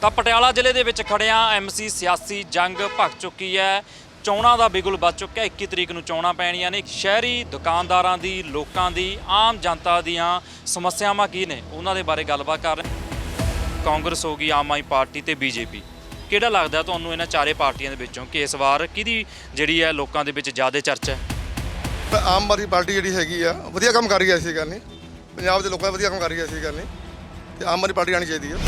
ਤਾਂ ਪਟਿਆਲਾ ਜ਼ਿਲ੍ਹੇ ਦੇ ਵਿੱਚ ਖੜਿਆਂ ਐਮਸੀ ਸਿਆਸੀ ਜੰਗ ਭਖ ਚੁੱਕੀ ਹੈ। ਚੋਣਾਂ ਦਾ ਬਿਗੁਲ ਵੱਜ ਚੁੱਕਿਆ। 21 ਤਰੀਕ ਨੂੰ ਚੋਣਾਂ ਪੈਣੀਆਂ ਨੇ। ਸ਼ਹਿਰੀ ਦੁਕਾਨਦਾਰਾਂ ਦੀ, ਲੋਕਾਂ ਦੀ, ਆਮ ਜਨਤਾ ਦੀਆਂ ਸਮੱਸਿਆਵਾਂ ਕੀ ਨੇ? ਉਹਨਾਂ ਦੇ ਬਾਰੇ ਗੱਲਬਾਤ ਕਰ ਰਹੇ ਕਾਂਗਰਸ ਹੋ ਗਈ, ਆਮ ਆਦਮੀ ਪਾਰਟੀ ਤੇ ਬੀਜੇਪੀ ਕਿਹੜਾ ਲੱਗਦਾ ਤੁਹਾਨੂੰ ਇਹਨਾਂ ਚਾਰੇ ਪਾਰਟੀਆਂ ਦੇ ਵਿੱਚੋਂ ਕਿ ਇਸ ਵਾਰ ਕਿਹਦੀ ਜਿਹੜੀ ਹੈ ਲੋਕਾਂ ਦੇ ਵਿੱਚ ਜ਼ਿਆਦਾ ਚਰਚਾ ਹੈ? ਤਾਂ ਆਮ ਆਦਮੀ ਪਾਰਟੀ ਜਿਹੜੀ ਹੈਗੀ ਆ, ਵਧੀਆ ਕੰਮ ਕਰ ਰਹੀ ਹੈ, ਐਸੀ ਗੱਲ ਨਹੀਂ। ਪੰਜਾਬ ਦੇ ਲੋਕਾਂ ਵਧੀਆ ਕੰਮ ਕਰ ਰਹੀ ਹੈ, ਐਸੀ ਗੱਲ ਨਹੀਂ। ਤੇ ਆਮ ਆਦਮੀ ਪਾਰਟੀ ਆਣੀ ਚਾਹੀਦੀ ਹੈ।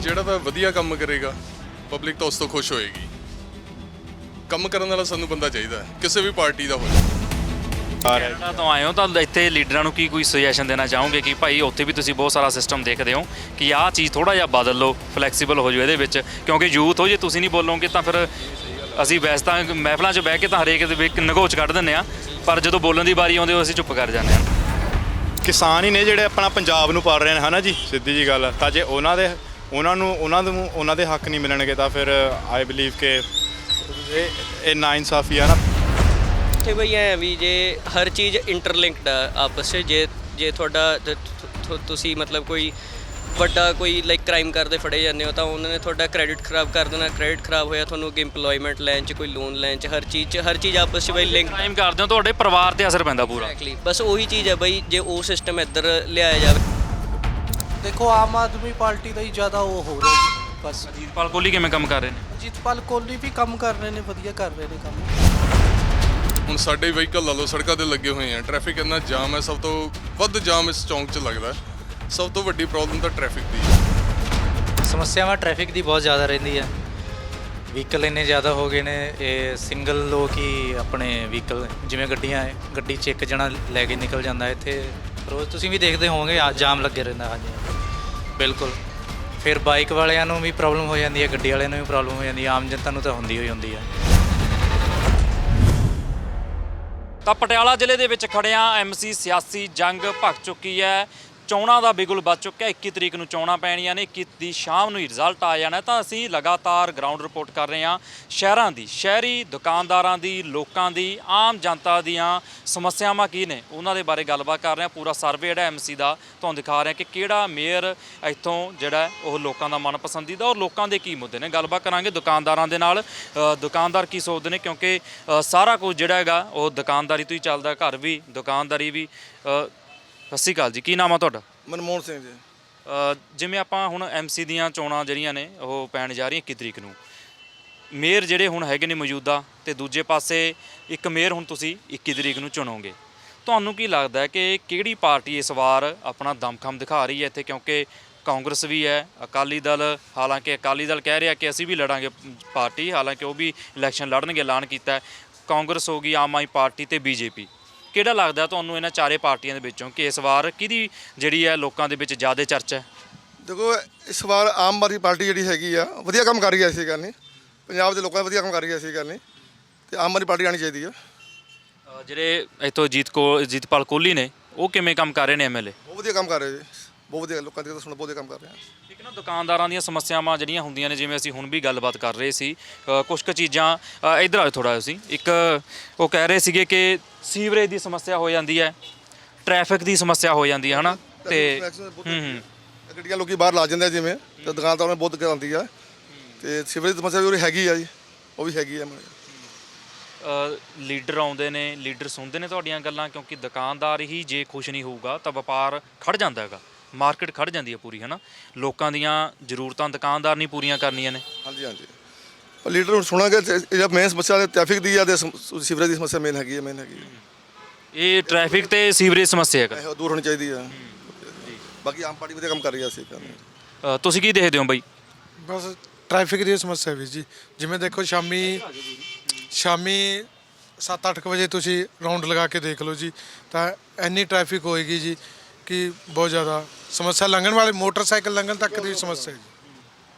ਜਿਹੜਾ ਤਾਂ ਵਧੀਆ ਕੰਮ ਕਰੇਗਾ ਪਬਲਿਕ ਤਾਂ ਉਸ ਤੋਂ ਖੁਸ਼ ਹੋਏਗੀ। ਕੰਮ ਕਰਨ ਵਾਲਾ ਸਾਨੂੰ ਬੰਦਾ ਚਾਹੀਦਾ ਹੈ ਕਿਸੇ ਵੀ ਪਾਰਟੀ ਦਾ ਹੋਵੇ ਕੈਨੇਡਾ ਤੋਂ ਆਏ ਹੋ ਤਾਂ ਇੱਥੇ ਲੀਡਰਾਂ ਨੂੰ ਕੀ ਕੋਈ ਸੁਜੈਸ਼ਨ ਦੇਣਾ ਚਾਹੋਗੇ ਕਿ ਭਾਈ ਉੱਥੇ ਵੀ ਤੁਸੀਂ ਬਹੁਤ ਸਾਰਾ ਸਿਸਟਮ ਦੇਖਦੇ ਹੋ ਕਿ ਆਹ ਚੀਜ਼ ਥੋੜਾ ਜਿਹਾ ਬਦਲ ਲਓ ਫਲੈਕਸੀਬਲ ਹੋ ਜਾਓ ਇਹਦੇ ਵਿੱਚ ਕਿਉਂਕਿ ਯੂਥ ਹੋ ਜੇ ਤੁਸੀਂ ਨਹੀਂ ਬੋਲੋਗੇ ਤਾਂ ਫਿਰ ਅਸੀਂ ਵੈਸੇ ਤਾਂ ਮਹਿਫਲਾਂ 'ਚ ਬਹਿ ਕੇ ਤਾਂ ਹਰੇਕ ਦੇ ਵਿੱਚ ਨਗੋਚ ਕੱਢ ਦਿੰਦੇ ਆ ਪਰ ਜਦੋਂ ਬੋਲਣ ਦੀ ਵਾਰੀ ਆਉਂਦੀ ਉਹ ਅਸੀਂ ਚੁੱਪ ਕਰ ਜਾਂਦੇ ਆ ਕਿਸਾਨ ਹੀ ਨੇ ਜਿਹੜੇ ਆਪਣਾ ਪੰਜਾਬ ਨੂੰ ਪਾਲ ਰਹੇ ਨੇ ਹਨਾ ਜੀ? ਸਿੱਧੀ ਜੀ ਗੱਲ ਤਾਂ ਜੇ ਉਹਨਾਂ ਦੇ ਉਹਨਾਂ ਨੂੰ ਉਹਨਾਂ ਨੂੰ ਉਹਨਾਂ ਦੇ ਹੱਕ ਨਹੀਂ ਮਿਲਣਗੇ ਤਾਂ ਫਿਰ ਆਈ ਬਲੀਵ ਕਿ ਇਹ ਇਹ ਨਾ ਇਨਸਾਫੀ ਆ ਨਾ। ਇੱਥੇ ਬਈ ਐ ਵੀ ਜੇ ਹਰ ਚੀਜ਼ ਇੰਟਰਲਿੰਕਡ ਆ ਆਪਸ 'ਚ ਜੇ ਜੇ ਤੁਹਾਡਾ ਤੁ- ਤੁਸੀਂ ਮਤਲਬ ਕੋਈ ਵੱਡਾ ਕੋਈ ਲਾਈਕ ਕ੍ਰਾਈਮ ਕਰਦੇ ਫੜੇ ਜਾਂਦੇ ਹੋ ਤਾਂ ਉਹਨਾਂ ਨੇ ਤੁਹਾਡਾ ਕ੍ਰੈਡਿਟ ਖਰਾਬ ਕਰ ਦੇਣਾ ਕ੍ਰੈਡਿਟ ਖਰਾਬ ਹੋਇਆ ਤੁਹਾਨੂੰ ਅੱਗੇ EMPLOYMENT ਲੈਣ 'ਚ ਕੋਈ ਲੋਨ ਲੈਣ 'ਚ ਹਰ ਚੀਜ਼ 'ਚ ਹਰ ਚੀਜ਼ ਆਪਸ 'ਚ ਬਈ ਲਿੰਕ ਟਾਈਮ ਕਰਦੇ ਹੋ ਤੁਹਾਡੇ ਪਰਿਵਾਰ ਤੇ ਅਸਰ ਪੈਂਦਾ ਪੂਰਾ। ਐਗਜ਼ੈਕਟਲੀ ਬਸ ਉਹੀ ਚੀਜ਼ ਹੈ ਬਈ ਜੇ ਉਹ ਸਿਸਟਮ ਇੱਧਰ ਲਿਆਇਆ ਜਾਵੇ। ਦੇਖੋ ਆਮ ਆਦਮੀ ਪਾਰਟੀ ਦਾ ਹੀ ਜ਼ਿਆਦਾ ਉਹ ਹੋ ਰਿਹਾ ਜੀ ਬਸ। ਅਜੀਤਪਾਲ ਕੋਹਲੀ ਕਿਵੇਂ ਕੰਮ ਕਰ ਰਹੇ ਨੇ? ਅਜੀਤਪਾਲ ਕੋਹਲੀ ਵੀ ਕੰਮ ਕਰ ਰਹੇ ਨੇ ਵਧੀਆ ਕਰ ਰਹੇ ਨੇ ਕੰਮ। ਹੁਣ ਸਾਡੇ ਵਹੀਕਲ ਲਾ ਲਓ ਸੜਕਾਂ ਤੇ ਲੱਗੇ ਹੋਏ ਆ। ਟ੍ਰੈਫਿਕ ਇੰਨਾ ਜਾਮ ਹੈ ਸਭ ਤੋਂ ਵੱਧ ਜਾਮ ਇਸ ਚੌਂਕ 'ਚ ਲੱਗਦਾ ਹੈ। ਸਭ ਤੋਂ ਵੱਡੀ ਪ੍ਰੋਬਲਮ ਤਾਂ ਟ੍ਰੈਫਿਕ ਦੀ ਹੈ। ਸਮੱਸਿਆਵਾਂ ਟ੍ਰੈਫਿਕ ਦੀ ਬਹੁਤ ਜ਼ਿਆਦਾ ਰਹਿੰਦੀ ਹੈ ਵਹੀਕਲ ਇੰਨੇ ਜ਼ਿਆਦਾ ਹੋ ਗਏ ਨੇ ਇਹ ਸਿੰਗਲ ਲੋਕ ਹੀ ਆਪਣੇ ਵਹੀਕਲ ਜਿਵੇਂ ਗੱਡੀਆਂ ਹੈ ਗੱਡੀ 'ਚ ਇੱਕ ਜਣਾ ਲੈ ਕੇ ਨਿਕਲ ਜਾਂਦਾ ਹੈ ਇੱਥੇ ਰੋਜ਼ ਤੁਸੀਂ ਵੀ ਦੇਖਦੇ ਹੋਵੋਗੇ, ਆ ਜਾਮ ਲੱਗੇ ਰਹਿੰਦਾ, ਹਾਂਜੀ। ਬਿਲਕੁਲ। ਫਿਰ ਬਾਈਕ ਵਾਲਿਆਂ ਨੂੰ ਵੀ ਪ੍ਰੋਬਲਮ ਹੋ ਜਾਂਦੀ ਹੈ, ਗੱਡੀ ਵਾਲਿਆਂ ਨੂੰ ਵੀ ਪ੍ਰੋਬਲਮ ਹੋ ਜਾਂਦੀ ਹੈ, ਆਮ ਜਨਤਾ ਨੂੰ ਤਾਂ ਹੁੰਦੀ ਹੋਈ ਹੁੰਦੀ ਹੈ। ਤਾਂ ਪਟਿਆਲਾ ਜ਼ਿਲ੍ਹੇ ਦੇ ਵਿੱਚ ਖੜਿਆਂ ਐਮਸੀ ਸਿਆਸੀ ਜੰਗ ਭਖ ਚੁੱਕੀ ਹੈ। ਚੋਣਾਂ ਦਾ ਬਿਗੁਲ ਵੱਜ ਚੁੱਕਿਆ। 21 ਤਰੀਕ ਨੂੰ ਚੋਣਾਂ ਪੈਣੀਆਂ ਨੇ 21 ਦੀ ਸ਼ਾਮ ਨੂੰ ਹੀ ਰਿਜ਼ਲਟ ਆ ਜਾਣਾ ਤਾਂ ਅਸੀਂ ਲਗਾਤਾਰ ਗਰਾਊਂਡ ਰਿਪੋਰਟ ਕਰ ਰਹੇ ਹਾਂ ਸ਼ਹਿਰਾਂ ਦੀ। ਸ਼ਹਿਰੀ ਦੁਕਾਨਦਾਰਾਂ ਦੀ, ਲੋਕਾਂ ਦੀ, ਆਮ ਜਨਤਾ ਦੀਆਂ ਸਮੱਸਿਆਵਾਂ ਕੀ ਨੇ? ਉਹਨਾਂ ਦੇ ਬਾਰੇ ਗੱਲਬਾਤ ਕਰ ਰਹੇ ਹਾਂ। ਪੂਰਾ ਸਰਵੇ ਜਿਹੜਾ ਐਮਸੀ ਦਾ ਤੁਹਾਨੂੰ ਦਿਖਾ ਰਹੇ ਹਾਂ ਕਿ ਕਿਹੜਾ ਮੇਅਰ ਇੱਥੋਂ ਜਿਹੜਾ ਉਹ ਲੋਕਾਂ ਦਾ ਮਨਪਸੰਦੀਦਾ ਔਰ ਲੋਕਾਂ ਦੇ ਕੀ ਮੁੱਦੇ ਨੇ? ਗੱਲਬਾਤ ਕਰਾਂਗੇ ਦੁਕਾਨਦਾਰਾਂ ਦੇ ਨਾਲ। ਦੁਕਾਨਦਾਰ ਕੀ ਸੋਚਦੇ ਨੇ? ਕਿਉਂਕਿ ਸਾਰਾ ਕੁਝ ਜਿਹੜਾ ਹੈਗਾ, ਉਹ ਦੁਕਾਨਦਾਰੀ ਤੋਂ ਹੀ ਚੱਲਦਾ, ਘਰ ਵੀ, ਦੁਕਾਨਦਾਰੀ ਵੀ। ਸਤਿ ਸ਼੍ਰੀ ਅਕਾਲ ਜੀ ਕੀ ਨਾਮ ਆ ਤੁਹਾਡਾ? ਮਨਮੋਹਨ ਸਿੰਘ ਜੀ। ਅ, ਜਿਵੇਂ ਆਪਾਂ ਹੁਣ ਐਮਸੀ ਦੀਆਂ ਚੋਣਾਂ ਜਿਹੜੀਆਂ ਨੇ ਉਹ ਪੈਣ ਜਾ ਰਹੀਆਂ 21 ਤਰੀਕ ਨੂੰ। ਮੇਅਰ ਜਿਹੜੇ ਹੁਣ ਹੈਗੇ ਨੇ ਮੌਜੂਦਾ ਤੇ ਦੂਜੇ ਪਾਸੇ ਇੱਕ ਮੇਅਰ ਹੁਣ ਤੁਸੀਂ 21 ਤਰੀਕ ਨੂੰ ਚੁਣੋਗੇ। ਤੁਹਾਨੂੰ ਕੀ ਲੱਗਦਾ ਹੈ ਕਿ ਕਿਹੜੀ ਪਾਰਟੀ ਇਸ ਵਾਰ ਆਪਣਾ ਦਮਖਮ ਦਿਖਾ ਰਹੀ ਹੈ ਇੱਥੇ? ਕਿਉਂਕਿ ਕਾਂਗਰਸ ਵੀ ਹੈ ਅਕਾਲੀ ਦਲ ਹਾਲਾਂਕਿ ਅਕਾਲੀ ਦਲ ਕਹਿ ਰਿਹਾ ਕਿ ਅਸੀਂ ਵੀ ਲੜਾਂਗੇ ਪਾਰਟੀ ਹਾਲਾਂਕਿ ਉਹ ਵੀ ਇਲੈਕਸ਼ਨ ਲੜਨਗੇ ਐਲਾਨ ਕੀਤਾ ਹੈ। ਕਾਂਗਰਸ ਹੋ ਗਈ ਆਮ ਆਦਮੀ ਪਾਰਟੀ ਤੇ ਬੀਜੇਪੀ। ਕਿਹੜਾ ਲੱਗਦਾ ਤੁਹਾਨੂੰ ਇਹਨਾਂ ਚਾਰੇ ਪਾਰਟੀਆਂ ਦੇ ਵਿੱਚੋਂ ਕਿ ਇਸ ਵਾਰ ਕਿਹਦੀ ਜਿਹੜੀ ਹੈ ਲੋਕਾਂ ਦੇ ਵਿੱਚ ਜ਼ਿਆਦਾ ਚਰਚਾ ਹੈ? ਦੇਖੋ ਇਸ ਵਾਰ ਆਮ ਆਦਮੀ ਪਾਰਟੀ ਜਿਹੜੀ ਹੈਗੀ ਆ ਵਧੀਆ ਕੰਮ ਕਰ ਰਹੀ ਹੈ ਐਸੀ ਗੱਲ ਨਹੀਂ। ਪੰਜਾਬ ਦੇ ਲੋਕਾਂ ਦਾ ਵਧੀਆ ਕੰਮ ਕਰ ਰਹੀ ਹੈ ਐਸੀ ਗੱਲ ਨਹੀਂ। ਤੇ ਆਮ ਆਦਮੀ ਪਾਰਟੀ ਆਣੀ ਚਾਹੀਦੀ ਅ, ਜਿਹੜੇ ਇੱਥੋਂ ਜੀਤ ਕੋ ਜੀਤਪਾਲ ਕੋਹਲੀ ਨੇ ਉਹ ਕਿਵੇਂ ਕੰਮ ਕਰ ਰਹੇ ਨੇ ਐਮਐਲਏ ਬਹੁਤ ਵਧੀਆ ਕੰਮ ਕਰ ਰਹੇ ਜੀ। ਬਹੁਤ ਵਧੀਆ ਲੋਕਾਂ ਦੀ ਤਾਂ ਸੁਣ ਬਹੁਤ ਵਧੀਆ ਕੰਮ ਕਰ ਰਹੇ। ਆ ਇੱਕ ਨਾ ਦੁਕਾਨਦਾਰਾਂ ਦੀਆਂ ਸਮੱਸਿਆਵਾਂ ਜਿਹੜੀਆਂ ਹੁੰਦੀਆਂ ਨੇ ਜਿਵੇਂ ਅਸੀਂ ਹੁਣ ਵੀ ਗੱਲਬਾਤ ਕਰ ਰਹੇ ਸੀ ਕੁਝ ਕੁ ਚੀਜ਼ਾਂ ਅ, ਇੱਧਰ ਆਓ ਥੋੜਾ ਅਸੀਂ ਇੱਕ ਉਹ ਕਹਿ ਰਹੇ ਸੀਗੇ ਕਿ ਸੀਵਰੇਜ ਦੀ ਸਮੱਸਿਆ ਹੋ ਜਾਂਦੀ ਹੈ ਟ੍ਰੈਫਿਕ ਦੀ ਸਮੱਸਿਆ ਹੋ ਜਾਂਦੀ ਹੈ ਹਨਾ? ਤੇ ਹੂੰ ਹੂੰ। ਗੱਡੀਆਂ ਲੋਕੀ ਬਾਹਰ ਲਾ ਜਾਂਦੇ ਆ ਜਿਵੇਂ ਤੇ ਦੁਕਾਨਦਾਰਾਂ ਨੂੰ ਬਹੁਤ ਦਿੱਕਤ ਆਉਂਦੀ ਆ। ਤੇ ਸਿਵਰੇਜ ਦੀ ਸਮੱਸਿਆ ਵੀ ਉਰੇ ਹੈਗੀ ਆ ਜੀ ਉਹ ਵੀ ਹੈਗੀ ਆ ਅ, ਲੀਡਰ ਆਉਂਦੇ ਨੇ ਲੀਡਰ ਸੁਣਦੇ ਨੇ ਤੁਹਾਡੀਆਂ ਗੱਲਾਂ? ਕਿਉਂਕਿ ਦੁਕਾਨਦਾਰ ਹੀ ਜੇ ਖੁਸ਼ ਨਹੀਂ ਹੋਊਗਾ ਤਾਂ ਵਪਾਰ ਖੜ ਜਾਂਦਾ ਹੈਗਾ। ਮਾਰਕੀਟ ਖੜ ਜਾਂਦੀ ਹੈ ਪੂਰੀ ਹਨਾ? ਲੋਕਾਂ ਦੀਆਂ ਜ਼ਰੂਰਤਾਂ ਦੁਕਾਨਦਾਰ ਨਹੀਂ ਪੂਰੀਆਂ ਕਰਨੀਆਂ ਨੇ। ਹਾਂਜੀ ਹਾਂਜੀ। ਪਰ ਲੀਡਰ ਨੂੰ ਸੁਣਾਂਗੇ ਤੇ ਇਹ ਮੇਨ ਸਮੱਸਿਆ ਟ੍ਰੈਫਿਕ ਦੀ ਆ ਤੇ ਸਮ- ਸਿਵਰੇਜ ਦੀ ਸਮੱਸਿਆ ਮੇਨ ਹੈਗੀ ਆ ਮੇਨ ਹੈਗੀ ਇਹ ਟ੍ਰੈਫਿਕ ਤੇ ਸੀਵਰੇਜ ਸਮੱਸਿਆ ਹੈਗਾ। ਇਹ ਦੂਰ ਹੋਣੀ ਚਾਹੀਦੀ ਆ ਬਾਕੀ ਆਮ ਪਾਰਟੀ ਵਧੀਆ ਕੰਮ ਕਰ ਰਹੀ ਆ ਸੀ ਅ, ਤੁਸੀਂ ਕੀ ਦੇਖਦੇ ਹੋ ਬਾਈ? ਬਸ ਟ੍ਰੈਫਿਕ ਦੀ ਸਮੱਸਿਆ ਵੀ ਜੀ। ਜਿਵੇਂ ਦੇਖੋ ਸ਼ਾਮੀ ਸ਼ਾਮੀ 7-8 ਵਜੇ ਤੁਸੀਂ ਰਾਉਂਡ ਲਗਾ ਕੇ ਦੇਖ ਲਓ ਜੀ ਤਾਂ ਇੰਨੀ ਟ੍ਰੈਫਿਕ ਹੋਏਗੀ ਜੀ। ਕਿ ਬਹੁਤ ਜ਼ਿਆਦਾ ਸਮੱਸਿਆ ਲੰਘਣ ਵਾਲੇ ਮੋਟਰਸਾਈਕਲ ਲੰਘਣ ਤੱਕ ਦੀ ਸਮੱਸਿਆ ਹੈ ਜੀ।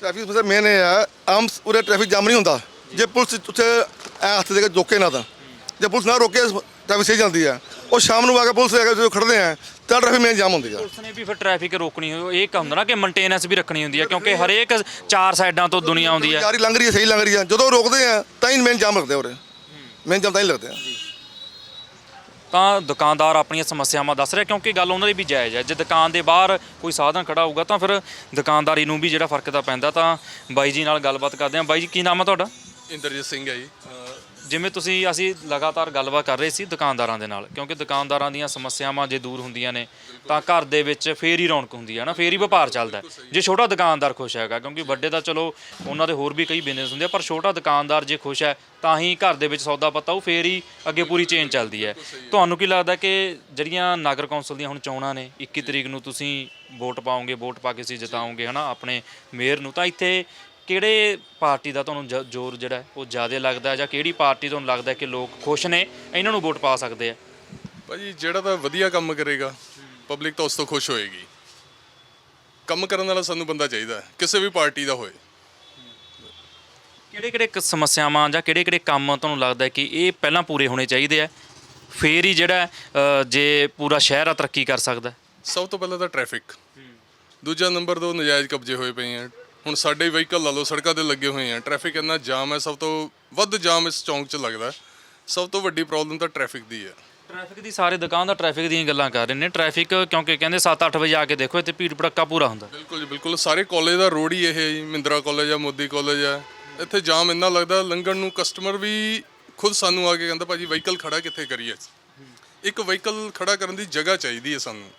ਟ੍ਰੈਫਿਕ ਸਮੱਸਿਆ ਮੇਨ ਇਹ ਆ ਆਮ ਸ- ਉਰੇ ਟ੍ਰੈਫਿਕ ਜਾਮ ਨਹੀਂ ਹੁੰਦਾ। ਜੇ ਪੁਲਿਸ ਉੱਥੇ ਐ ਹੱਥ ਦੇ ਕੇ ਰੋਕੇ ਨਾ ਤਾਂ। ਜੇ ਪੁਲਿਸ ਨਾ ਰੋਕੇ ਟ੍ਰੈਫਿਕ ਸਹੀ ਜਾਂਦੀ ਆ ਉਹ ਸ਼ਾਮ ਨੂੰ ਆ ਕੇ ਪੁਲਿਸ ਆ ਕੇ ਜਦੋਂ ਖੜਦੇ ਆ ਤਾਂ ਟ੍ਰੈਫਿਕ ਮੇਨ ਜਾਮ ਹੁੰਦੀ ਆ। ਪੁਲਿਸ ਨੇ ਵੀ ਫਿਰ ਟ੍ਰੈਫਿਕ ਰੋਕਣੀ ਹੋ ਇਹ ਕੰਮ ਹੁੰਦਾ ਨਾ ਕਿ ਮੇਨਟੇਨੈਂਸ ਵੀ ਰੱਖਣੀ ਹੁੰਦੀ ਹੈ ਕਿਉਂਕਿ ਹਰੇਕ ਚਾਰ ਸਾਈਡਾਂ ਤੋਂ ਦੁਨੀਆ ਆਉਂਦੀ ਹੈ ਯਾਰੀ ਲੰਘ ਰਹੀ ਹੈ ਸਹੀ ਲੰਘ ਰਹੀ ਹੈ। ਜਦੋਂ ਰੋਕਦੇ ਆ ਤਾਂ ਹੀ ਮੇਨ ਜਾਮ ਰੱਖਦੇ ਆ ਉਰੇ। ਮੇਨ ਜਾਮ ਤਾਂ ਹੀ ਲੱਗਦੇ ਆ। ਤਾਂ ਦੁਕਾਨਦਾਰ ਆਪਣੀਆਂ ਸਮੱਸਿਆਵਾਂ ਦੱਸ ਰਿਹਾ, ਕਿਉਂਕਿ ਗੱਲ ਉਹਨਾਂ ਦੀ ਵੀ ਜਾਇਜ਼ ਹੈ। ਜੇ ਦੁਕਾਨ ਦੇ ਬਾਹਰ ਕੋਈ ਸਾਧਨ ਖੜਾ ਹੋਊਗਾ, ਤਾਂ ਫਿਰ ਦੁਕਾਨਦਾਰੀ ਨੂੰ ਵੀ ਜਿਹੜਾ ਫ਼ਰਕ ਤਾਂ ਪੈਂਦਾ, ਤਾਂ ਬਾਈ ਜੀ ਨਾਲ ਗੱਲਬਾਤ ਕਰਦੇ ਹਾਂ। ਬਾਈ ਜੀ, ਕੀ ਨਾਮ ਹੈ ਤੁਹਾਡਾ? ਇੰਦਰਜੀਤ ਸਿੰਘ ਹੈ ਜੀ। ਜਿਵੇਂ ਤੁਸੀਂ ਅਸੀਂ ਲਗਾਤਾਰ ਗੱਲਬਾਤ ਕਰ ਰਹੇ ਸੀ ਦੁਕਾਨਦਾਰਾਂ ਦੇ ਨਾਲ ਕਿਉਂਕਿ ਦੁਕਾਨਦਾਰਾਂ ਦੀਆਂ ਸਮੱਸਿਆਵਾਂ ਜੇ ਦੂਰ ਹੁੰਦੀਆਂ ਨੇ ਤਾਂ ਘਰ ਦੇ ਵਿੱਚ ਫੇਰ ਹੀ ਰੌਣਕ ਹੁੰਦੀ ਹੈ ਨਾ ਫੇਰ ਹੀ ਵਪਾਰ ਚੱਲਦਾ। ਜੇ ਛੋਟਾ ਦੁਕਾਨਦਾਰ ਖੁਸ਼ ਹੈਗਾ ਕਿਉਂਕਿ ਵੱਡੇ ਤਾਂ ਚਲੋ ਉਹਨਾਂ ਦੇ ਹੋਰ ਵੀ ਕਈ ਬਿਜ਼ਨਸ ਹੁੰਦੇ ਆ ਪਰ ਛੋਟਾ ਦੁਕਾਨਦਾਰ ਜੇ ਖੁਸ਼ ਹੈ ਤਾਂ ਹੀ ਘਰ ਦੇ ਵਿੱਚ ਸੌਦਾ ਪੱਤਾ ਉਹ ਫੇਰ ਹੀ ਅੱਗੇ ਪੂਰੀ ਚੇਨ ਚੱਲਦੀ ਹੈ ਤੁਹਾਨੂੰ ਕੀ ਲੱਗਦਾ ਕਿ ਜਿਹੜੀਆਂ ਨਗਰ ਕੌਂਸਲ ਦੀਆਂ ਹੁਣ ਚੋਣਾਂ ਨੇ 21 ਤਰੀਕ ਨੂੰ ਤੁਸੀਂ ਵੋਟ ਪਾਓਗੇ ਵੋਟ ਪਾ ਕੇ ਤੁਸੀਂ ਜਿਤਾਓਗੇ ਹਨਾ ਆਪਣੇ ਮੇਅਰ ਨੂੰ ਤਾਂ ਇੱਥੇ ਕਿਹੜੇ ਪਾਰਟੀ ਦਾ ਤੁਹਾਨੂੰ ਜ- ਜ਼ੋਰ ਜਿਹੜਾ ਹੈ ਉਹ ਜ਼ਿਆਦਾ ਲੱਗਦਾ ਹੈ ਜਾਂ ਕਿਹੜੀ ਪਾਰਟੀ ਤੁਹਾਨੂੰ ਲੱਗਦਾ ਹੈ ਕਿ ਲੋਕ ਖੁਸ਼ ਨੇ ਇਹਨਾਂ ਨੂੰ ਵੋਟ ਪਾ ਸਕਦੇ ਆ? ਭਾਜੀ ਜਿਹੜਾ ਤਾਂ ਵਧੀਆ ਕੰਮ ਕਰੇਗਾ ਪਬਲਿਕ ਤਾਂ ਉਸ ਤੋਂ ਖੁਸ਼ ਹੋਏਗੀ। ਕੰਮ ਕਰਨ ਵਾਲਾ ਸਾਨੂੰ ਬੰਦਾ ਚਾਹੀਦਾ ਹੈ, ਕਿਸੇ ਵੀ ਪਾਰਟੀ ਦਾ ਹੋਏ। ਕਿਹੜੇ ਕਿਹੜੇ ਸਮੱਸਿਆਵਾਂ ਜਾਂ ਕਿਹੜੇ ਕਿਹੜੇ ਕੰਮ ਤੁਹਾਨੂੰ ਲੱਗਦਾ ਹੈ ਕਿ ਇਹ ਪਹਿਲਾਂ ਪੂਰੇ ਹੋਣੇ ਚਾਹੀਦੇ ਆ? ਫੇਰ ਹੀ ਜਿਹੜਾ ਅ, ਜੇ ਪੂਰਾ ਸ਼ਹਿਰ ਆ ਤਰੱਕੀ ਕਰ ਸਕਦਾ ਹੈ? ਸਭ ਤੋਂ ਪਹਿਲਾਂ ਤਾਂ ਟ੍ਰੈਫਿਕ। ਦੂਜਾ ਨੰਬਰ ਦੋ ਨਜਾਇਜ਼ ਕਬਜ਼ੇ ਹੋਏ ਪਏ ਆ। ਹੁਣ ਸਾਡੇ ਵਹੀਕਲ ਲਾ ਲਓ ਸੜਕਾਂ ਤੇ ਲੱਗੇ ਹੋਏ ਆ। ਟ੍ਰੈਫਿਕ ਇੰਨਾ ਜਾਮ ਹੈ ਸਭ ਤੋਂ ਵੱਧ ਜਾਮ ਇਸ ਚੌਂਕ 'ਚ ਲੱਗਦਾ ਹੈ। ਸਭ ਤੋਂ ਵੱਡੀ ਪ੍ਰੋਬਲਮ ਤਾਂ ਟ੍ਰੈਫਿਕ ਦੀ ਹੈ। ਟ੍ਰੈਫਿਕ ਦੀ ਸਾਰੇ ਦੁਕਾਨ ਦਾ ਟ੍ਰੈਫਿਕ ਦੀਆਂ ਗੱਲਾਂ ਕਰ ਰਹੇ ਨੇ। ਟ੍ਰੈਫਿਕ ਕਿਉਂਕਿ ਕਹਿੰਦੇ 7-8 ਵਜੇ ਆ ਕੇ ਦੇਖੋ ਇੱਥੇ ਭੀੜ ਭੜੱਕਾ ਪੂਰਾ ਹੁੰਦਾ। ਬਿਲਕੁਲ ਜੀ ਬਿਲਕੁਲ। ਸਾਰੇ ਕਾਲਜ ਦਾ ਰੋਡ ਹੀ ਇਹ ਹੈ ਜੀ ਮਹਿੰਦਰਾ ਕਾਲਜ ਆ ਮੋਦੀ ਕਾਲਜ ਆ। ਇੱਥੇ ਜਾਮ ਇੰਨਾ ਲੱਗਦਾ ਲੰਘਣ ਨੂੰ ਕਸਟਮਰ ਵੀ ਖੁਦ ਸਾਨੂੰ ਆ ਕੇ ਕਹਿੰਦਾ ਭਾਜੀ ਵਹੀਕਲ ਖੜਾ ਕਿੱਥੇ ਕਰੀਏ ਇੱਕ ਵਹੀਕਲ ਖੜਾ ਕਰਨ ਦੀ ਜਗ੍ਹਾ ਚਾਹੀਦੀ ਹੈ ਸਾਨੂੰ।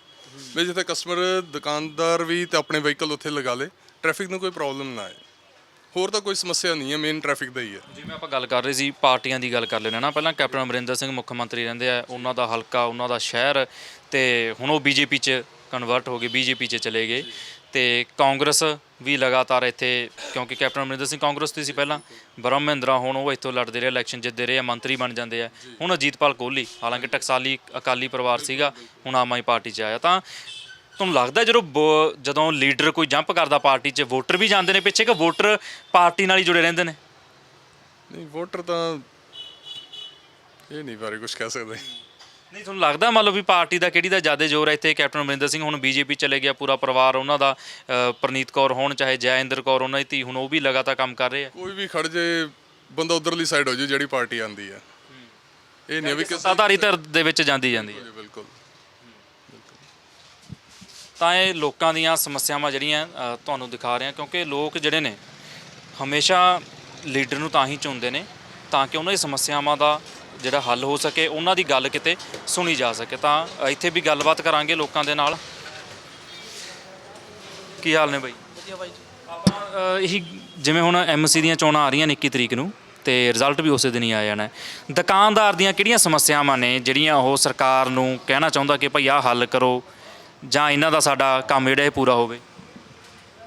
ਵੀ ਜਿੱਥੇ ਕਸਟਮਰ ਦੁਕਾਨਦਾਰ ਵੀ ਤੇ ਆਪਣੇ ਵਹੀਕਲ ਉੱਥੇ ਲਗਾ ਲੇ। ਟ੍ਰੈਫਿਕ ਨੂੰ ਕੋਈ ਪ੍ਰੋਬਲਮ ਨਾ ਆਏ। ਹੋਰ ਤਾਂ ਕੋਈ ਸਮੱਸਿਆ ਨਹੀਂ ਹੈ ਮੇਨ ਟ੍ਰੈਫਿਕ ਦਾ ਹੀ ਹੈ। ਜਿਵੇਂ ਆਪਾਂ ਗੱਲ ਕਰ ਰਹੇ ਸੀ, ਪਾਰਟੀਆਂ ਦੀ ਗੱਲ ਕਰ ਲੈਣਾ ਨਾ, ਪਹਿਲਾਂ ਕੈਪਟਨ ਅਮਰਿੰਦਰ ਸਿੰਘ ਮੁੱਖ ਮੰਤਰੀ ਰਹਿੰਦੇ ਆ, ਉਹਨਾਂ ਦਾ ਹਲਕਾ, ਉਹਨਾਂ ਦਾ ਸ਼ਹਿਰ, ਤੇ ਹੁਣ ਉਹ ਬੀਜੇਪੀ 'ਚ ਕਨਵਰਟ ਹੋ ਗਏ, ਬੀਜੇਪੀ 'ਚ ਚਲੇ ਗਏ। ਤੇ ਕਾਂਗਰਸ ਵੀ ਲਗਾਤਾਰ ਇੱਥੇ, ਕਿਉਂਕਿ ਕੈਪਟਨ ਅਮਰਿੰਦਰ ਸਿੰਘ ਕਾਂਗਰਸ 'ਤੇ ਸੀ ਪਹਿਲਾਂ ਬ੍ਰਹਮ ਮਹਿੰਦਰਾ ਹੁਣ ਉਹ ਇੱਥੋਂ ਲੜਦੇ ਰਹੇ ਇਲੈਕਸ਼ਨ ਜਿੱਤਦੇ ਰਹੇ ਆ ਮੰਤਰੀ ਬਣ ਜਾਂਦੇ ਆ। ਹੁਣ ਅਜੀਤਪਾਲ ਕੋਹਲੀ, ਹਾਲਾਂਕਿ ਟਕਸਾਲੀ ਅਕਾਲੀ ਪਰਿਵਾਰ ਸੀਗਾ, ਹੁਣ ਆਮ ਆਦਮੀ ਪਾਰਟੀ 'ਚ ਆਇਆ। ਤਾਂ ਤੁਹਾਨੂੰ ਲੱਗਦਾ ਜਦੋਂ ਵੋ- ਜਦੋਂ ਲੀਡਰ ਕੋਈ ਜੰਪ ਕਰਦਾ ਪਾਰਟੀ 'ਚ ਵੋਟਰ ਵੀ ਜਾਂਦੇ ਨੇ ਪਿੱਛੇ ਕਿ ਵੋਟਰ ਪਾਰਟੀ ਨਾਲ ਹੀ ਜੁੜੇ ਰਹਿੰਦੇ ਨੇ? ਨਹੀਂ ਵੋਟਰ ਤਾਂ ਇਹ ਨਹੀਂ ਬਾਰੇ ਕੁਝ ਕਹਿ ਸਕਦੇ। ਨਹੀਂ ਤੁਹਾਨੂੰ ਲੱਗਦਾ ਮੰਨ ਲਓ ਵੀ ਪਾਰਟੀ ਦਾ ਕਿਹੜੀ ਦਾ ਜ਼ਿਆਦਾ ਜ਼ੋਰ ਹੈ? ਇੱਥੇ ਕੈਪਟਨ ਅਮਰਿੰਦਰ ਸਿੰਘ ਹੁਣ ਬੀਜੇਪੀ ਚਲੇ ਗਿਆ ਪੂਰਾ ਪਰਿਵਾਰ ਉਹਨਾਂ ਦਾ ਅ, ਪ੍ਰਨੀਤ ਕੌਰ ਹੋਣ ਚਾਹੇ ਜੈਇੰਦਰ ਕੌਰ ਉਹਨਾਂ ਦੀ ਧੀ ਹੁਣ ਉਹ ਵੀ ਲਗਾਤਾਰ ਕੰਮ ਕਰ ਰਹੇ ਆ। ਕੋਈ ਵੀ ਖੜ ਜੇ ਬੰਦਾ ਉਧਰਲੀ ਸਾਈਡ ਹੋ ਜੇ ਜਿਹੜੀ ਪਾਰਟੀ ਆਂਦੀ ਹੈ। ਇਹ ਨਹੀਂ ਵੀ ਕਿਸੇ ਸੱਤਾਧਾਰੀ ਧਿਰ ਦੇ ਵਿੱਚ ਜਾਂਦੀ ਜਾਂਦੀ ਹੈ ਬਿਲਕੁਲ ਤਾਂ ਇਹ ਲੋਕਾਂ ਦੀਆਂ ਸਮੱਸਿਆਵਾਂ ਜਿਹੜੀਆਂ ਅ, ਤੁਹਾਨੂੰ ਦਿਖਾ ਰਹੇ ਹਾਂ ਕਿਉਂਕਿ ਲੋਕ ਜਿਹੜੇ ਨੇ ਹਮੇਸ਼ਾ ਲੀਡਰ ਨੂੰ ਤਾਂ ਹੀ ਚੁਣਦੇ ਨੇ ਤਾਂ ਕਿ ਉਹਨਾਂ ਦੀ ਸਮੱਸਿਆਵਾਂ ਦਾ ਜਿਹੜਾ ਹੱਲ ਹੋ ਸਕੇ ਉਹਨਾਂ ਦੀ ਗੱਲ ਕਿਤੇ ਸੁਣੀ ਜਾ ਸਕੇ। ਤਾਂ ਅ, ਇੱਥੇ ਵੀ ਗੱਲਬਾਤ ਕਰਾਂਗੇ ਲੋਕਾਂ ਦੇ ਨਾਲ। ਕੀ ਹਾਲ ਨੇ ਬਾਈ? ਵਧੀਆ ਬਾਈ ਜੀ। ਆਪਾਂ ਅ, ਇਹੀ ਜਿਵੇਂ ਹੁਣ ਐਮਸੀ ਦੀਆਂ ਚੋਣਾਂ ਆ ਰਹੀਆਂ ਨੇ 21 ਤਰੀਕ ਨੂੰ ਤੇ ਰਿਜ਼ਲਟ ਵੀ ਉਸੇ ਦਿਨ ਹੀ ਆ ਜਾਣਾ ਹੈ। ਦੁਕਾਨਦਾਰ ਦੀਆਂ ਕਿਹੜੀਆਂ ਸਮੱਸਿਆਵਾਂ ਨੇ ਜਿਹੜੀਆਂ ਉਹ ਸਰਕਾਰ ਨੂੰ ਕਹਿਣਾ ਚਾਹੁੰਦਾ ਕਿ ਭਈ ਆਹ ਹੱਲ ਕਰੋ ਜਾਂ ਇਹਨਾਂ ਦਾ ਸਾਡਾ ਕੰਮ ਜਿਹੜਾ ਇਹ ਪੂਰਾ ਹੋਵੇ?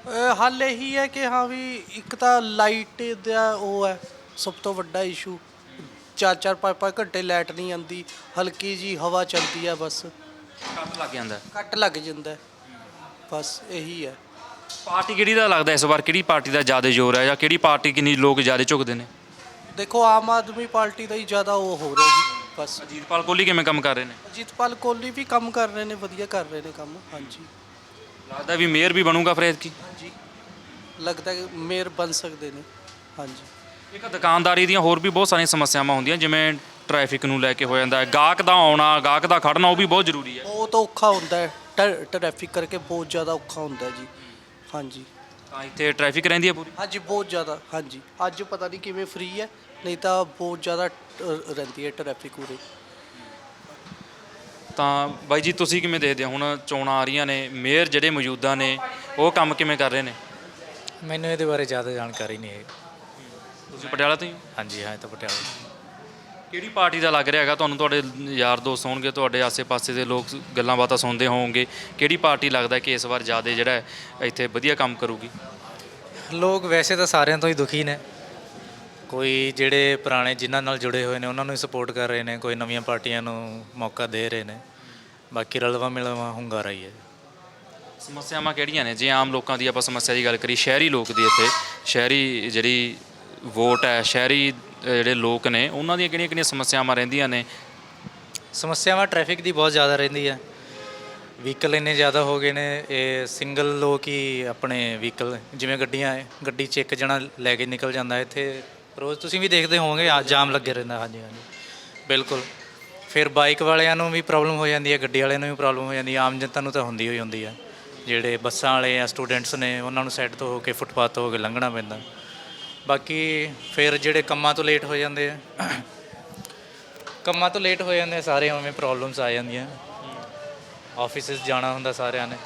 ਅਹ ਹੱਲ ਇਹੀ ਹੈ ਕਿ ਹਾਂ ਵੀ ਇੱਕ ਤਾਂ ਲਾਈਟ ਦਾ ਉਹ ਹੈ ਸਭ ਤੋਂ ਵੱਡਾ ਇਸ਼ੂ ਚਾਰ ਚਾਰ ਪੰਜ ਪੰਜ ਘੰਟੇ ਲਾਈਟ ਨਹੀਂ ਆਉਂਦੀ ਹਲਕੀ ਜੀ ਹਵਾ ਚੱਲਦੀ ਹੈ ਬਸ। ਕੱਟ ਲੱਗ ਜਾਂਦਾ। ਕੱਟ ਲੱਗ ਜਾਂਦਾ ਹੈ। ਬਸ ਇਹੀ ਹੈ। ਪਾਰਟੀ ਕਿਹੜੀ ਦਾ ਲੱਗਦਾ ਇਸ ਵਾਰ? ਕਿਹੜੀ ਪਾਰਟੀ ਦਾ ਜ਼ਿਆਦਾ ਜ਼ੋਰ ਹੈ ਜਾਂ ਕਿਹੜੀ ਪਾਰਟੀ ਕਿੰਨੀ ਲੋਕ ਜ਼ਿਆਦਾ ਝੁਕਦੇ ਨੇ? ਦੇਖੋ ਆਮ ਆਦਮੀ ਪਾਰਟੀ ਦਾ ਹੀ ਜ਼ਿਆਦਾ ਉਹ ਹੋ ਰਿਹਾ ਜੀ। ਬਸ। ਅਜੀਤਪਾਲ ਕੋਹਲੀ ਕਿਵੇਂ ਕੰਮ ਕਰ ਰਹੇ ਨੇ? ਅਜੀਤਪਾਲ ਕੋਹਲੀ ਵੀ ਕੰਮ ਕਰ ਰਹੇ ਨੇ ਵਧੀਆ ਕਰ ਰਹੇ ਨੇ ਕੰਮ ਹਾਂਜੀ। ਲੱਗਦਾ ਵੀ ਮੇਅਰ ਵੀ ਬਣੂਗਾ ਫਿਰ ਐਤਕੀ ਹਾਂਜੀ। ਲੱਗਦਾ ਕਿ ਮੇਅਰ ਬਣ ਸਕਦੇ ਨੇ ਹਾਂਜੀ। ਇੱਕ ਦੁਕਾਨਦਾਰੀ ਦੀਆਂ ਹੋਰ ਵੀ ਬਹੁਤ ਸਾਰੀਆਂ ਸਮੱਸਿਆਵਾਂ ਹੁੰਦੀਆਂ ਜਿਵੇਂ ਟ੍ਰੈਫਿਕ ਨੂੰ ਲੈ ਕੇ ਹੋ ਜਾਂਦਾ ਹੈ ਗਾਹਕ ਦਾ ਆਉਣਾ ਗਾਹਕ ਦਾ ਖੜਨਾ ਉਹ ਵੀ ਬਹੁਤ ਜ਼ਰੂਰੀ ਹੈ। ਬਹੁਤ ਔਖਾ ਹੁੰਦਾ ਹੈ ਟ- ਟ੍ਰੈਫਿਕ ਕਰਕੇ ਬਹੁਤ ਜ਼ਿਆਦਾ ਔਖਾ ਹੁੰਦਾ ਹੈ ਜੀ ਹਾਂਜੀ। ਤਾਂ ਇੱਥੇ ਟ੍ਰੈਫਿਕ ਰਹਿੰਦੀ ਹੈ ਪੂਰੀ? ਹਾਂਜੀ ਬਹੁਤ ਜ਼ਿਆਦਾ ਹਾਂਜੀ। ਅੱਜ ਪਤਾ ਨਹੀਂ ਕਿਵੇਂ ਫ੍ਰੀ ਹੈ ਨਹੀਂ ਤਾਂ ਬਹੁਤ ਜ਼ਿਆਦਾ ਰਹਿੰਦੀ ਹੈ ਟ੍ਰੈਫਿਕ ਉਰੇ। ਤਾਂ ਬਾਈ ਜੀ ਤੁਸੀਂ ਕਿਵੇਂ ਦੇਖਦੇ ਹੋ? ਹੁਣ ਚੋਣਾਂ ਆ ਰਹੀਆਂ ਨੇ ਮੇਅਰ ਜਿਹੜੇ ਮੌਜੂਦਾ ਨੇ ਉਹ ਕੰਮ ਕਿਵੇਂ ਕਰ ਰਹੇ ਨੇ? ਮੈਨੂੰ ਇਹਦੇ ਬਾਰੇ ਜ਼ਿਆਦਾ ਜਾਣਕਾਰੀ ਨਹੀਂ ਹੈ। ਤੁਸੀਂ ਪਟਿਆਲਾ ਤੋਂ ਹੀ ਹੋ? ਹਾਂਜੀ ਹਾਂ ਇਹ ਤਾਂ ਪਟਿਆਲਾ ਕਿਹੜੀ ਪਾਰਟੀ ਦਾ ਲੱਗ ਰਿਹਾ ਹੈਗਾ? ਤੁਹਾਨੂੰ ਤੁਹਾਡੇ ਯਾਰ ਦੋਸਤ ਹੋਣਗੇ ਤੁਹਾਡੇ ਆਸੇ-ਪਾਸੇ ਦੇ ਲੋਕ ਗੱਲਾਂ ਬਾਤਾਂ ਸੁਣਦੇ ਹੋਵੋਗੇ ਕਿਹੜੀ ਪਾਰਟੀ ਲੱਗਦਾ ਕਿ ਇਸ ਵਾਰ ਜ਼ਿਆਦਾ ਜਿਹੜਾ ਹੈ ਇੱਥੇ ਵਧੀਆ ਕੰਮ ਕਰੂਗੀ? ਲੋਕ ਵੈਸੇ ਤਾਂ ਸਾਰਿਆਂ ਤੋਂ ਹੀ ਦੁਖੀ ਨੇ। ਕੋਈ ਜਿਹੜੇ ਪੁਰਾਣੇ ਜਿਨ੍ਹਾਂ ਨਾਲ ਜੁੜੇ ਹੋਏ ਨੇ ਉਹਨਾਂ ਨੂੰ ਹੀ ਸਪੋਰਟ ਕਰ ਰਹੇ ਨੇ ਕੋਈ ਨਵੀਆਂ ਪਾਰਟੀਆਂ ਨੂੰ ਮੌਕਾ ਦੇ ਰਹੇ ਨੇ। ਬਾਕੀ ਰਲਵਾ ਮਿਲਵਾ ਹੁੰਗਾਰਾ ਹੀ ਹੈ। ਸਮੱਸਿਆਵਾਂ ਕਿਹੜੀਆਂ ਨੇ? ਜੇ ਆਮ ਲੋਕਾਂ ਦੀ ਆਪਾਂ ਸਮੱਸਿਆ ਦੀ ਗੱਲ ਕਰੀ ਸ਼ਹਿਰੀ ਲੋਕ ਦੀ ਇੱਥੇ ਸ਼ਹਿਰੀ ਜਿਹੜੀ ਵੋਟ ਹੈ ਸ਼ਹਿਰੀ ਜਿਹੜੇ ਲੋਕ ਨੇ ਉਹਨਾਂ ਦੀਆਂ ਕਿਹੜੀਆਂ ਕਿਹੜੀਆਂ ਸਮੱਸਿਆਵਾਂ ਰਹਿੰਦੀਆਂ ਨੇ? ਸਮੱਸਿਆਵਾਂ ਟ੍ਰੈਫਿਕ ਦੀ ਬਹੁਤ ਜ਼ਿਆਦਾ ਰਹਿੰਦੀ ਹੈ। ਵਹੀਕਲ ਇੰਨੇ ਜ਼ਿਆਦਾ ਹੋ ਗਏ ਨੇ ਇਹ ਸਿੰਗਲ ਲੋਕ ਹੀ ਆਪਣੇ ਵਹੀਕਲ ਜਿਵੇਂ ਗੱਡੀਆਂ ਹੈ ਗੱਡੀ 'ਚ ਇੱਕ ਜਣਾ ਲੈ ਕੇ ਨਿਕਲ ਜਾਂਦਾ ਇੱਥੇ ਰੋਜ਼ ਤੁਸੀਂ ਵੀ ਦੇਖਦੇ ਹੋਵੋਗੇ ਆ ਜਾਮ ਲੱਗੇ ਰਹਿੰਦਾ ਹਾਂਜੀ ਹਾਂਜੀ। ਬਿਲਕੁਲ। ਫਿਰ ਬਾਈਕ ਵਾਲਿਆਂ ਨੂੰ ਵੀ ਪ੍ਰੋਬਲਮ ਹੋ ਜਾਂਦੀ ਹੈ ਗੱਡੀ ਵਾਲਿਆਂ ਨੂੰ ਵੀ ਪ੍ਰੋਬਲਮ ਹੋ ਜਾਂਦੀ ਹੈ ਆਮ ਜਨਤਾ ਨੂੰ ਤਾਂ ਹੁੰਦੀ ਹੋਈ ਹੁੰਦੀ ਹੈ। ਜਿਹੜੇ ਬੱਸਾਂ ਵਾਲੇ ਆ ਸਟੂਡੈਂਟਸ ਨੇ ਉਹਨਾਂ ਨੂੰ ਸਾਈਡ ਤੋਂ ਹੋ ਕੇ ਫੁੱਟਪਾਥ ਤੋਂ ਹੋ ਕੇ ਲੰਘਣਾ ਪੈਂਦਾ। ਬਾਕੀ ਫਿਰ ਜਿਹੜੇ ਕੰਮਾਂ ਤੋਂ ਲੇਟ ਹੋ ਜਾਂਦੇ ਆ ਕੰਮਾਂ ਤੋਂ ਲੇਟ ਹੋ ਜਾਂਦੇ ਆ, ਸਾਰੇ ਉਵੇਂ ਪ੍ਰੋਬਲਮਸ ਆ ਜਾਂਦੀਆਂ। ਆਫਿਸਿਸ ਜਾਣਾ ਹੁੰਦਾ ਸਾਰਿਆਂ ਨੇ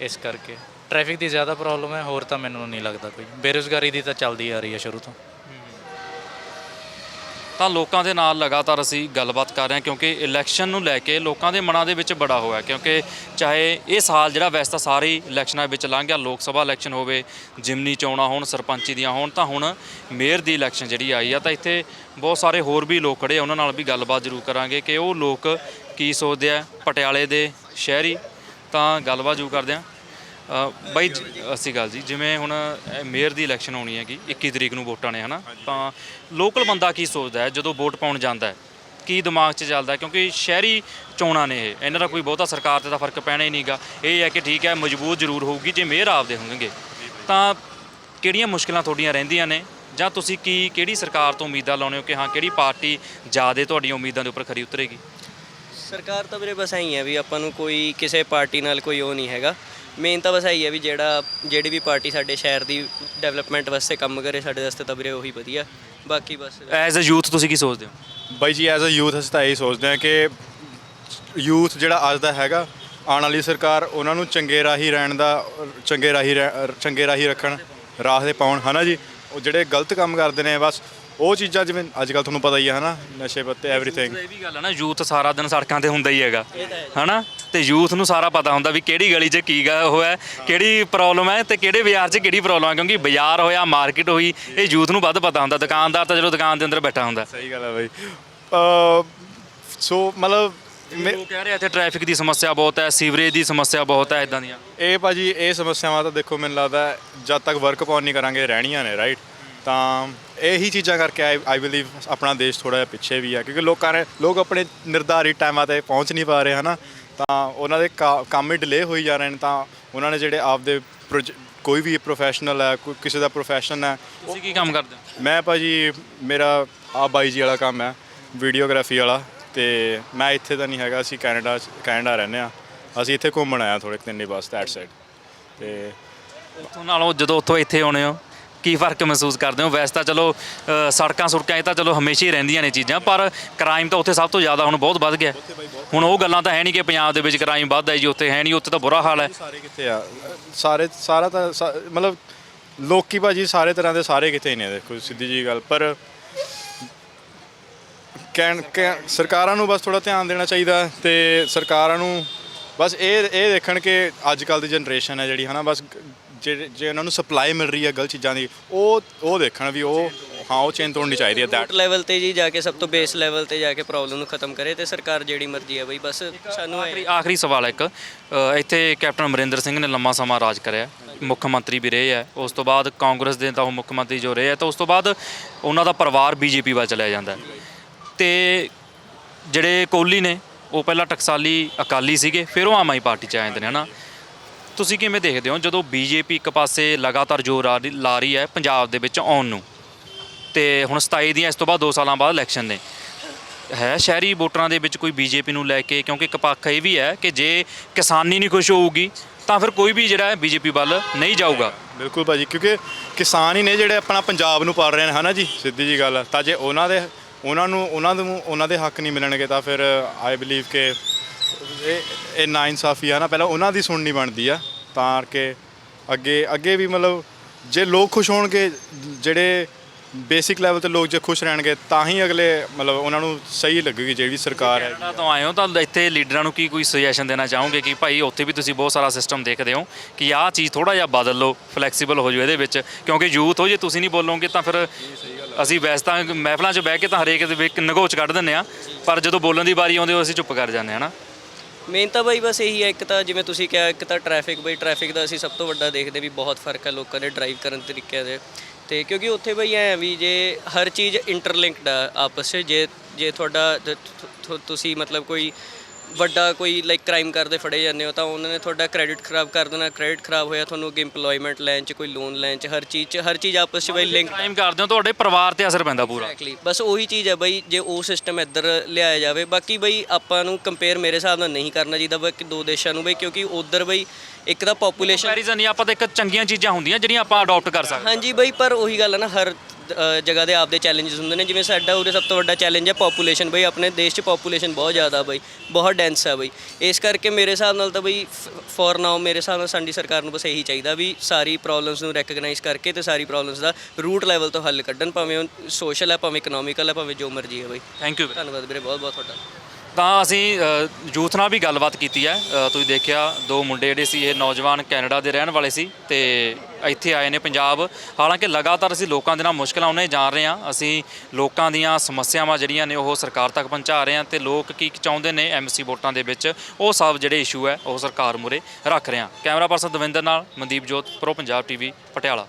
ਇਸ ਕਰਕੇ। ਟ੍ਰੈਫਿਕ ਦੀ ਜ਼ਿਆਦਾ ਪ੍ਰੋਬਲਮ ਹੈ ਹੋਰ ਤਾਂ ਮੈਨੂੰ ਨਹੀਂ ਲੱਗਦਾ ਕੋਈ। ਬੇਰੁਜ਼ਗਾਰੀ ਦੀ ਤਾਂ ਚੱਲਦੀ ਆ ਰਹੀ ਹੈ ਸ਼ੁਰੂ ਤੋਂ। ਤਾਂ ਲੋਕਾਂ ਦੇ ਨਾਲ ਲਗਾਤਾਰ ਅਸੀਂ ਗੱਲਬਾਤ ਕਰ ਰਹੇ ਹਾਂ ਕਿਉਂਕਿ ਇਲੈਕਸ਼ਨ ਨੂੰ ਲੈ ਕੇ ਲੋਕਾਂ ਦੇ ਮਨਾਂ ਦੇ ਵਿੱਚ ਬੜਾ ਹੋਇਆ ਕਿਉਂਕਿ ਚਾਹੇ ਇਹ ਸਾਲ ਜਿਹੜਾ ਵੈਸੇ ਤਾਂ ਸਾਰੇ ਇਲੈਕਸ਼ਨਾਂ ਵਿੱਚ ਲੰਘ ਗਿਆ, ਲੋਕ ਸਭਾ ਇਲੈਕਸ਼ਨ ਹੋਵੇ, ਜਿਮਨੀ ਚੋਣਾਂ ਹੋਣ, ਸਰਪੰਚੀ ਦੀਆਂ ਹੋਣ, ਤਾਂ ਹੁਣ ਮੇਅਰ ਦੀ ਇਲੈਕਸ਼ਨ ਜਿਹੜੀ ਆਈ ਆ, ਤਾਂ ਇੱਥੇ ਬਹੁਤ ਸਾਰੇ ਹੋਰ ਵੀ ਲੋਕ ਖੜੇ ਉਹਨਾਂ ਨਾਲ ਵੀ ਗੱਲਬਾਤ ਜ਼ਰੂਰ ਕਰਾਂਗੇ ਕਿ ਉਹ ਲੋਕ ਕੀ ਸੋਚਦੇ ਆ। ਪਟਿਆਲੇ ਦੇ ਸ਼ਹਿਰੀ ਤਾਂ ਗੱਲਬਾਤ ਜ਼ਰੂਰ ਕਰਦੇ ਆ ਬਾਈ ਜ- ਅਸੀਂ ਗੱਲ ਜੀ ਜਿਵੇਂ ਹੁਣ ਮੇਅਰ ਦੀ ਇਲੈਕਸ਼ਨ ਹੋਣੀ ਹੈਗੀ 21 ਤਰੀਕ ਨੂੰ ਵੋਟਾਂ ਨੇ ਹਨਾ? ਤਾਂ ਲੋਕਲ ਬੰਦਾ ਕੀ ਸੋਚਦਾ ਹੈ ਜਦੋਂ ਵੋਟ ਪਾਉਣ ਜਾਂਦਾ ਹੈ? ਕੀ ਦਿਮਾਗ 'ਚ ਚੱਲਦਾ ਹੈ? ਕਿਉਂਕਿ ਸ਼ਹਿਰੀ ਚੋਣਾਂ ਨੇ ਇਹ। ਇਹਨਾਂ ਦਾ ਕੋਈ ਬਹੁਤਾ ਸਰਕਾਰ ਤੇ ਤਾਂ ਫ਼ਰਕ ਪੈਣਾ ਹੀ ਨਹੀਂਗਾ। ਇਹ ਹੈ ਕਿ ਠੀਕ ਹੈ ਮਜ਼ਬੂਤ ਜ਼ਰੂਰ ਹੋਊਗੀ ਜੇ ਮੇਅਰ ਆਪਦੇ ਹੋਣਗੇ। ਤਾਂ ਕਿਹੜੀਆਂ ਮੁਸ਼ਕਲਾਂ ਤੁਹਾਡੀਆਂ ਰਹਿੰਦੀਆਂ ਨੇ? ਜਾਂ ਤੁਸੀਂ ਕੀ ਕਿਹੜੀ ਸਰਕਾਰ ਤੋਂ ਉਮੀਦਾਂ ਲਾਉਂਦੇ ਹੋ ਕਿ ਹਾਂ ਕਿਹੜੀ ਪਾਰਟੀ ਜ਼ਿਆਦਾ ਤੁਹਾਡੀਆਂ ਉਮੀਦਾਂ ਦੇ ਉੱਪਰ ਖਰੀ ਉਤਰੇਗੀ? ਸਰਕਾਰ ਤਾਂ ਵੀਰੇ ਬਸ ਐਂ ਹੈ ਵੀ ਆਪਾਂ ਨੂੰ ਕੋਈ ਕਿਸੇ ਪਾਰਟੀ ਨਾਲ ਕੋਈ ਉਹ ਨਹੀਂ ਹੈਗਾ। ਮੇਨ ਤਾਂ ਬਸ ਐਂ ਹੈ ਵੀ ਜਿਹੜਾ ਜਿਹੜੀ ਵੀ ਪਾਰਟੀ ਸਾਡੇ ਸ਼ਹਿਰ ਦੀ ਡਿਵੈਲਪਮੈਂਟ ਵਾਸਤੇ ਕੰਮ ਕਰੇ ਸਾਡੇ ਵਾਸਤੇ ਤਾਂ ਵੀਰੇ ਉਹੀ ਵਧੀਆ। ਬਾਕੀ ਬਸ ਐਜ਼ ਅ ਯੂਥ ਤੁਸੀਂ ਕੀ ਸੋਚਦੇ ਹੋ? ਬਾਈ ਜੀ ਐਜ਼ ਅ ਯੂਥ ਅਸੀਂ ਤਾਂ ਇਹੀ ਸੋਚਦੇ ਹਾਂ ਕਿ ਯੂਥ ਜਿਹੜਾ ਅੱਜ ਦਾ ਹੈਗਾ ਆਉਣ ਵਾਲੀ ਸਰਕਾਰ ਉਹਨਾਂ ਨੂੰ ਚੰਗੇ ਰਾਹੀ ਰਹਿਣ ਦਾ ਚੰਗੇ ਰਾਹੀ ਰਹਿ- ਚੰਗੇ ਰਾਹੀ ਰੱਖਣ ਰਾਹ ਤੇ ਪਾਉਣ ਹਨਾ ਜੀ? ਉਹ ਜਿਹੜੇ ਗਲਤ ਕੰਮ ਕਰਦੇ ਨੇ ਬਸ ਉਹ ਚੀਜ਼ਾਂ ਜਿਵੇਂ ਅੱਜ ਕੱਲ ਤੁਹਾਨੂੰ ਪਤਾ ਹੀ ਹੈ ਹਨਾ? ਨਸ਼ੇ ਪੱਤੇ ਐਵਰੀਥਿੰਗ ਇਹ ਵੀ ਗੱਲ ਹੈ ਨਾ ਯੂਥ ਸਾਰਾ ਦਿਨ ਸੜਕਾਂ ਤੇ ਹੁੰਦਾ ਹੀ ਹੈਗਾ। ਹਨਾ? ਤੇ ਯੂਥ ਨੂੰ ਸਾਰਾ ਪਤਾ ਹੁੰਦਾ ਵੀ ਕਿਹੜੀ ਗਲੀ 'ਚ ਕੀ ਗਾ ਹੋਇਆ ਕਿਹੜੀ ਪ੍ਰੋਬਲਮ ਹੈ ਤੇ ਕਿਹੜੇ ਬਾਜ਼ਾਰ 'ਚ ਕਿਹੜੀ ਪ੍ਰੋਬਲਮ ਹੈ ਕਿਉਂਕਿ ਬਾਜ਼ਾਰ ਹੋਇਆ ਮਾਰਕੀਟ ਹੋਈ ਇਹ ਯੂਥ ਨੂੰ ਵੱਧ ਪਤਾ ਹੁੰਦਾ ਦੁਕਾਨਦਾਰ ਤਾਂ ਚਲੋ ਦੁਕਾਨ ਦੇ ਅੰਦਰ ਬੈਠਾ ਹੁੰਦਾ। ਸਹੀ ਗੱਲ ਹੈ ਬਾਈ। ਅ ਸੋ ਮਤਲਬ ਮੇ- ਲੋਕ ਕਹਿ ਰਹੇ ਇੱਥੇ ਟ੍ਰੈਫਿਕ ਦੀ ਸਮੱਸਿਆ ਬਹੁਤ ਹੈ ਸੀਵਰੇਜ ਦੀ ਸਮੱਸਿਆ ਬਹੁਤ ਹੈ ਇਦਾਂ ਦੀਆਂ। ਇਹ ਭਾਜੀ ਇਹ ਸਮੱਸਿਆਵਾਂ ਤਾਂ ਦੇਖੋ ਮੈਨੂੰ ਲੱਗਦਾ ਹੈ, ਜਦ ਤੱਕ ਵਰਕ ਅਪਨ ਨਹੀਂ ਕਰਾਂਗੇ ਰਹਿਣੀਆਂ ਨੇ ਰਾਈਟ ਤਾਂ ਇਹੀ ਚੀਜ਼ਾਂ ਕਰਕੇ ਆਈ ਆਈ ਬਲੀਵ ਆਪਣਾ ਦੇਸ਼ ਥੋੜਾ ਜਿਹਾ ਪਿੱਛੇ ਵੀ ਆ ਕਿਉਂਕਿ ਲੋਕਾਂ ਨੇ ਲੋਕ ਆਪਣੇ ਨਿਰਧਾਰਿਤ ਟਾਈਮਾਂ ਤੇ ਪਹੁੰਚ ਨਹੀਂ ਪਾ ਰਹੇ ਹਨਾ? ਤਾਂ ਉਹਨਾਂ ਦੇ ਕਾ- ਕੰਮ ਹੀ ਡਿਲੇ ਹੋਈ ਜਾ ਰਹੇ ਨੇ ਤਾਂ ਉਹਨਾਂ ਨੇ ਜਿਹੜੇ ਆਪਦੇ ਪ੍ਰੋਜ- ਕੋਈ ਵੀ ਪ੍ਰੋਫੈਸ਼ਨਲ ਹੈ ਕੋਈ ਕਿਸੇ ਦਾ ਪ੍ਰੋਫੈਸ਼ਨ ਹੈ ਤੁਸੀਂ ਕੀ ਕੰਮ ਕਰਦੇ ਹੋ? ਮੈਂ ਭਾਜੀ ਮੇਰਾ ਆ ਬਾਈ ਜੀ ਵਾਲਾ ਕੰਮ ਹੈ ਵੀਡੀਓਗ੍ਰਾਫੀ ਵਾਲਾ ਤੇ ਮੈਂ ਇੱਥੇ ਤਾਂ ਨਹੀਂ ਹੈਗਾ ਅਸੀਂ ਕੈਨੇਡਾ 'ਚ- ਕੈਨੇਡਾ ਰਹਿੰਦੇ ਆ ਅਸੀਂ ਇੱਥੇ ਘੁੰਮਣ ਆਇਆ ਥੋੜੇ ਦਿਨ ਲਈ ਬਸ ਦੈਟ ਸਾਈਡ ਤੇ ਉੱਥੋਂ ਨਾਲੋਂ ਜਦੋਂ ਉੱਥੋਂ ਇੱਥੇ ਆਉਣੇ ਹੋ ਕੀ ਫ਼ਰਕ ਮਹਿਸੂਸ ਕਰਦੇ ਹੋ? ਵੈਸੇ ਤਾਂ ਚਲੋ ਅ, ਸੜਕਾਂ ਸੁੜਕਾਂ ਇਹ ਤਾਂ ਚਲੋ ਹਮੇਸ਼ਾ ਹੀ ਰਹਿੰਦੀਆਂ ਨੇ ਚੀਜ਼ਾਂ ਪਰ ਕ੍ਰਾਈਮ ਤਾਂ ਉੱਥੇ ਸਭ ਤੋਂ ਜ਼ਿਆਦਾ ਹੁਣ ਬਹੁਤ ਵੱਧ ਗਿਆ। ਹੁਣ ਉਹ ਗੱਲਾਂ ਤਾਂ ਹੈ ਨਹੀਂ ਕਿ ਪੰਜਾਬ ਦੇ ਵਿੱਚ ਕ੍ਰਾਈਮ ਵੱਧਦਾ ਜੀ ਉੱਥੇ ਹੈ ਨਹੀਂ ਉੱਥੇ ਤਾਂ ਬੁਰਾ ਹਾਲ ਹੈ। ਸਾਰੇ ਕਿੱਥੇ ਆ? ਸਾਰੇ ਸਾਰਾ ਤਾਂ ਸਾ- ਮਤਲਬ ਲੋਕੀ ਭਾਜੀ ਸਾਰੇ ਤਰ੍ਹਾਂ ਦੇ ਸਾਰੇ ਹੀ ਨੇ ਦੇਖੋ ਸਿੱਧੀ ਜੀ ਗੱਲ ਪਰ ਕਹਿਣ ਕਹਿ- ਸਰਕਾਰਾਂ ਨੂੰ ਬਸ ਥੋੜਾ ਧਿਆਨ ਦੇਣਾ ਚਾਹੀਦਾ ਤੇ ਸਰਕਾਰਾਂ ਨੂੰ ਬਸ ਇਹ ਇਹ ਦੇਖਣ ਕਿ ਅੱਜ ਕੱਲ ਦੀ ਜਨਰੇਸ਼ਨ ਹੈ ਜਿਹੜੀ ਹਨਾ ਬਸ ਜੇ ਜੇ ਉਹਨਾਂ ਨੂੰ ਸਪਲਾਈ ਮਿਲ ਰਹੀ ਹੈ ਗਲਤ ਚੀਜ਼ਾਂ ਦੀ ਉਹ ਉਹ ਦੇਖਣ ਵੀ ਉਹ ਹਾਂ ਉਹ ਚੇਨ ਤੋੜਨੀ ਚਾਹੀਦੀ ਹੈ ਦੈਟ ਲੈਵਲ ਤੇ ਜੀ ਜਾ ਕੇ ਸਭ ਤੋਂ ਬੇਸ ਲੈਵਲ ਤੇ ਜਾ ਕੇ ਪ੍ਰੋਬਲਮ ਨੂੰ ਖਤਮ ਕਰੇ ਤੇ ਸਰਕਾਰ ਜਿਹੜੀ ਮਰਜ਼ੀ ਹੈ ਬਈ ਬਸ ਸਾਨੂੰ ਆਖਰੀ ਆਖਰੀ ਸਵਾਲ ਹੈ ਇੱਕ। ਅ, ਇੱਥੇ ਕੈਪਟਨ ਅਮਰਿੰਦਰ ਸਿੰਘ ਨੇ ਲੰਮਾ ਸਮਾਂ ਰਾਜ ਕਰਿਆ। ਮੁੱਖ ਮੰਤਰੀ ਵੀ ਰਹੇ ਹੈ। ਉਸ ਤੋਂ ਬਾਅਦ ਕਾਂਗਰਸ ਦੇ ਤਾਂ ਉਹ ਮੁੱਖ ਮੰਤਰੀ ਜੋ ਰਹੇ ਹੈ ਤਾਂ ਉਸ ਤੋਂ ਬਾਅਦ ਉਹਨਾਂ ਦਾ ਪਰਿਵਾਰ ਬੀਜੇਪੀ ਵੱਲ ਚਲਿਆ ਜਾਂਦਾ ਹੈ। ਤੇ ਜਿਹੜੇ ਕੋਹਲੀ ਨੇ ਉਹ ਪਹਿਲਾਂ ਟਕਸਾਲੀ ਅਕਾਲੀ ਸੀਗੇ ਫਿਰ ਉਹ ਆਮ ਆਦਮੀ ਪਾਰਟੀ ਚ ਆ ਜਾਂਦੇ ਨੇ ਹਨਾ? ਤੁਸੀਂ ਕਿਵੇਂ ਦੇਖਦੇ ਹੋ ਜਦੋਂ ਬੀਜੇਪੀ ਇੱਕ ਪਾਸੇ ਲਗਾਤਾਰ ਜ਼ੋਰ ਆ ਰਹੀ- ਲਾ ਰਹੀ ਹੈ ਪੰਜਾਬ ਦੇ ਵਿੱਚ ਆਉਣ ਨੂੰ? ਤੇ ਹੁਣ 27 ਦੀਆਂ ਇਸ ਤੋਂ ਬਾਅਦ 2 ਸਾਲਾਂ ਬਾਅਦ ਇਲੈਕਸ਼ਨ ਨੇ। ਹੈ ਸ਼ਹਿਰੀ ਵੋਟਰਾਂ ਦੇ ਵਿੱਚ ਕੋਈ ਬੀਜੇਪੀ ਨੂੰ ਲੈ ਕੇ? ਕਿਉਂਕਿ ਇੱਕ ਪੱਖ ਇਹ ਵੀ ਹੈ ਕਿ ਜੇ ਕਿਸਾਨੀ ਨਹੀਂ ਖੁਸ਼ ਹੋਊਗੀ, ਤਾਂ ਫਿਰ ਕੋਈ ਵੀ ਜਿਹੜਾ ਹੈ ਬੀਜੇਪੀ ਵੱਲ ਨਹੀਂ ਜਾਊਗਾ। ਬਿਲਕੁਲ ਭਾਜੀ, ਕਿਉਂਕਿ ਕਿਸਾਨ ਹੀ ਨੇ ਜਿਹੜੇ ਆਪਣਾ ਪੰਜਾਬ ਨੂੰ ਪਾਲ ਰਹੇ ਨੇ, ਹਨਾ ਜੀ? ਸਿੱਧੀ ਜੀ ਗੱਲ ਆ। ਤਾਂ ਜੇ ਉਹਨਾਂ ਦੇ ਉਹਨਾਂ ਨੂੰ ਉਹਨਾਂ ਨੂੰ ਉਹਨਾਂ ਦੇ ਹੱਕ ਨਹੀਂ ਮਿਲਣਗੇ, ਤਾਂ ਫਿਰ ਆਈ ਬਿਲੀਵ ਕਿ ਇਹ ਇਹ ਨਾ ਇਨਸਾਫੀ ਆ ਨਾ, ਪਹਿਲਾਂ ਉਹਨਾਂ ਦੀ ਸੁਣਨੀ ਬਣਦੀ ਆ, ਤਾਂ ਕਿ ਅੱਗੇ ਅੱਗੇ ਵੀ ਮਤਲਬ ਜੇ ਲੋਕ ਖੁਸ਼ ਹੋਣਗੇ, ਜਿਹੜੇ ਬੇਸਿਕ ਲੈਵਲ ਤੇ ਲੋਕ ਜੇ ਖੁਸ਼ ਰਹਿਣਗੇ, ਤਾਂ ਹੀ ਅਗਲੇ ਮਤਲਬ ਉਹਨਾਂ ਨੂੰ ਸਹੀ ਲੱਗੇਗੀ ਜਿਹੜੀ ਸਰਕਾਰ ਹੈ। ਕੈਨੇਡਾ ਤੋਂ ਆਏ ਹੋ, ਤਾਂ ਇੱਥੇ ਲੀਡਰਾਂ ਨੂੰ ਕੀ ਕੋਈ ਸੁਜੈਸ਼ਨ ਦੇਣਾ ਚਾਹੋਗੇ ਕਿ ਭਾਈ ਉੱਥੇ ਵੀ ਤੁਸੀਂ ਬਹੁਤ ਸਾਰਾ ਸਿਸਟਮ ਦੇਖਦੇ ਹੋ ਕਿ ਆਹ ਚੀਜ਼ ਥੋੜਾ ਜਿਹਾ ਬਦਲ ਲਓ ਫਲੈਕਸੀਬਲ ਹੋ ਜਾਓ ਇਹਦੇ ਵਿੱਚ, ਕਿਉਂਕਿ ਯੂਥ ਹੋ, ਜੇ ਤੁਸੀਂ ਨਹੀਂ ਬੋਲੋਗੇ ਤਾਂ ਫਿਰ ਅਸੀਂ ਵੈਸੇ ਤਾਂ ਮਹਿਫਲਾਂ 'ਚ ਬਹਿ ਕੇ ਤਾਂ ਹਰੇਕ ਦੇ ਵਿੱਚ ਨਗੋਚ ਕੱਢ ਦਿੰਦੇ ਆ ਪਰ ਜਦੋਂ ਬੋਲਣ ਦੀ ਵਾਰੀ ਆਉਂਦੀ ਉਹ ਅਸੀਂ ਚੁੱਪ ਕਰ ਜਾਂਦੇ ਹਾਂ ਨਾ। ਮੇਨ ਤਾਂ ਬਾਈ ਬਸ ਇਹੀ ਹੈ ਇੱਕ ਤਾਂ ਜਿਵੇਂ ਤੁਸੀਂ ਕਿਹਾ, ਇੱਕ ਤਾਂ ਟ੍ਰੈਫਿਕ ਬਈ ਟ੍ਰੈਫਿਕ ਦਾ ਅਸੀਂ ਸਭ ਤੋਂ ਵੱਡਾ ਦੇਖਦੇ ਵੀ ਬਹੁਤ ਫ਼ਰਕ ਹੈ ਲੋਕਾਂ ਦੇ ਡਰਾਈਵ ਕਰਨ ਦੇ ਤਰੀਕਿਆਂ ਦੇ। ਤੇ ਕਿਉਂਕਿ ਉੱਥੇ ਬਈ ਐ ਵੀ ਜੇ ਹਰ ਚੀਜ਼ ਇੰਟਰਲਿੰਕਡ ਆ ਆਪਸ 'ਚ, ਜੇ ਜੇ ਤੁਹਾਡਾ ਤੁਸੀਂ ਮਤਲਬ ਕੋਈ ਵੱਡਾ ਕੋਈ ਲਾਈਕ ਕ੍ਰਾਈਮ ਕਰਦੇ ਫੜੇ ਜਾਂਦੇ ਹੋ ਤਾਂ ਉਹਨਾਂ ਨੇ ਤੁਹਾਡਾ ਕ੍ਰੈਡਿਟ ਖਰਾਬ ਕਰ ਦੇਣਾ ਕ੍ਰੈਡਿਟ ਖਰਾਬ ਹੋਇਆ ਤੁਹਾਨੂੰ ਅੱਗੇ EMPLOYMENT ਲੈਣ 'ਚ ਕੋਈ ਲੋਨ ਲੈਣ 'ਚ ਹਰ ਚੀਜ਼ 'ਚ ਹਰ ਚੀਜ਼ ਆਪਸ 'ਚ ਬਈ ਲਿੰਕ ਕ੍ਰਾਈਮ ਕਰਦੇ ਹੋ ਤੁਹਾਡੇ ਪਰਿਵਾਰ ਤੇ ਅਸਰ ਪੈਂਦਾ ਪੂਰਾ। ਐਗਜ਼ੈਕਟਲੀ ਬਸ ਉਹੀ ਚੀਜ਼ ਹੈ ਬਈ ਜੇ ਉਹ ਸਿਸਟਮ ਇੱਧਰ ਲਿਆਇਆ ਜਾਵੇ ਬਾਕੀ ਬਈ ਆਪਾਂ ਨੂੰ ਕੰਪੇਅਰ ਮੇਰੇ ਹਿਸਾਬ ਨਾਲ ਨਹੀਂ ਕਰਨਾ ਚਾਹੀਦਾ ਬਾਕੀ ਦੋ ਦੇਸ਼ਾਂ ਨੂੰ ਬਈ ਕਿਉਂਕਿ ਉਧਰ ਬਈ ਇੱਕ ਤਾਂ ਪੋਪੂਲੇਸ਼ਨ ਕੰਪੈਰੀਜ਼ਨ ਨਹੀਂ ਆਪਾਂ ਤਾਂ ਇੱਕ ਚੰਗੀਆਂ ਚੀਜ਼ਾਂ ਹੁੰਦੀਆਂ ਜਿਹੜੀਆਂ ਆਪਾਂ ਅਡਾਪਟ ਕਰ ਸਕਦੇ ਹਾਂਜੀ ਬਈ ਪਰ ਉਹੀ ਗੱਲ ਹੈ ਨਾ ਹਰ ਜਗ੍ਹਾ ਦੇ ਆਪਦੇ ਚੈਲੰਜਸ ਹੁੰਦੇ ਨੇ ਜਿਵੇਂ ਸਾਡਾ ਉਰੇ ਸਭ ਤੋਂ ਵੱਡਾ ਚੈਲੰਜ ਹੈ ਪੋਪੂਲੇਸ਼ਨ ਬਈ ਆਪਣੇ ਦੇਸ਼ 'ਚ ਪੋਪੂਲੇਸ਼ਨ ਬਹੁਤ ਜ਼ਿਆਦਾ ਬਈ ਬਹੁਤ ਡੈਂਸ ਹੈ ਬਈ। ਇਸ ਕਰਕੇ ਮੇਰੇ ਹਿਸਾਬ ਨਾਲ ਤਾਂ ਬਈ ਫੋਰ ਨਾਓ ਮੇਰੇ ਹਿਸਾਬ ਨਾਲ ਸਾਡੀ ਸਰਕਾਰ ਨੂੰ ਬਸ ਇਹੀ ਚਾਹੀਦਾ ਵੀ ਸਾਰੀ ਪ੍ਰੋਬਲਮਸ ਨੂੰ ਰੈਕਗਨਾਈਜ਼ ਕਰਕੇ ਤੇ ਸਾਰੀ ਪ੍ਰੋਬਲਮਸ ਦਾ ਰੂਟ ਲੈਵਲ ਤੋਂ ਹੱਲ ਕੱਢਣ ਭਾਵੇਂ ਉਹ ਸੋਸ਼ਲ ਹੈ ਭਾਵੇਂ ਇਕਨੋਮਿਕਲ ਹੈ ਭਾਵੇਂ ਜੋ ਮਰਜ਼ੀ ਹੈ ਬਈ। ਥੈਂਕ ਯੂ ਧੰਨਵਾਦ ਵੀਰੇ ਬਹੁਤ ਬਹੁਤ ਤੁਹਾਡਾ। ਤਾਂ ਅਸੀਂ ਯੂਥ ਨਾਲ ਵੀ ਗੱਲਬਾਤ ਕੀਤੀ ਹੈ। ਤੁਸੀਂ ਦੇਖਿਆ, ਦੋ ਮੁੰਡੇ ਜਿਹੜੇ ਸੀ, ਇਹ ਨੌਜਵਾਨ ਕੈਨੇਡਾ ਦੇ ਰਹਿਣ ਵਾਲੇ ਸੀ ਤੇ ਇੱਥੇ ਆਏ ਨੇ ਪੰਜਾਬ। ਹਾਲਾਂਕਿ ਲਗਾਤਾਰ ਅਸੀਂ ਲੋਕਾਂ ਦੇ ਨਾਲ ਮੁਸ਼ਕਲਾਂ ਉਹਨੇ ਜਾਣ ਰਹੇ ਹਾਂ। ਅਸੀਂ ਲੋਕਾਂ ਦੀਆਂ ਸਮੱਸਿਆਵਾਂ ਜਿਹੜੀਆਂ ਨੇ, ਉਹ ਸਰਕਾਰ ਤੱਕ ਪਹੁੰਚਾ ਰਹੇ ਹਾਂ ਤੇ ਲੋਕ ਕੀ ਚਾਹੁੰਦੇ ਨੇ ਐਮਸੀ ਵੋਟਾਂ ਦੇ ਵਿੱਚ, ਉਹ ਸਭ ਜਿਹੜੇ ਇਸ਼ੂ ਹੈ, ਉਹ ਸਰਕਾਰ ਮੂਰੇ ਰੱਖ ਰਹੇ ਹਾਂ। ਕੈਮਰਾ ਪਰਸਨ ਦਵਿੰਦਰ ਨਾਲ ਮਨਦੀਪ ਜੋਤ ਪ੍ਰੋ ਪੰਜਾਬ ਟੀਵੀ ਪਟਿਆਲਾ।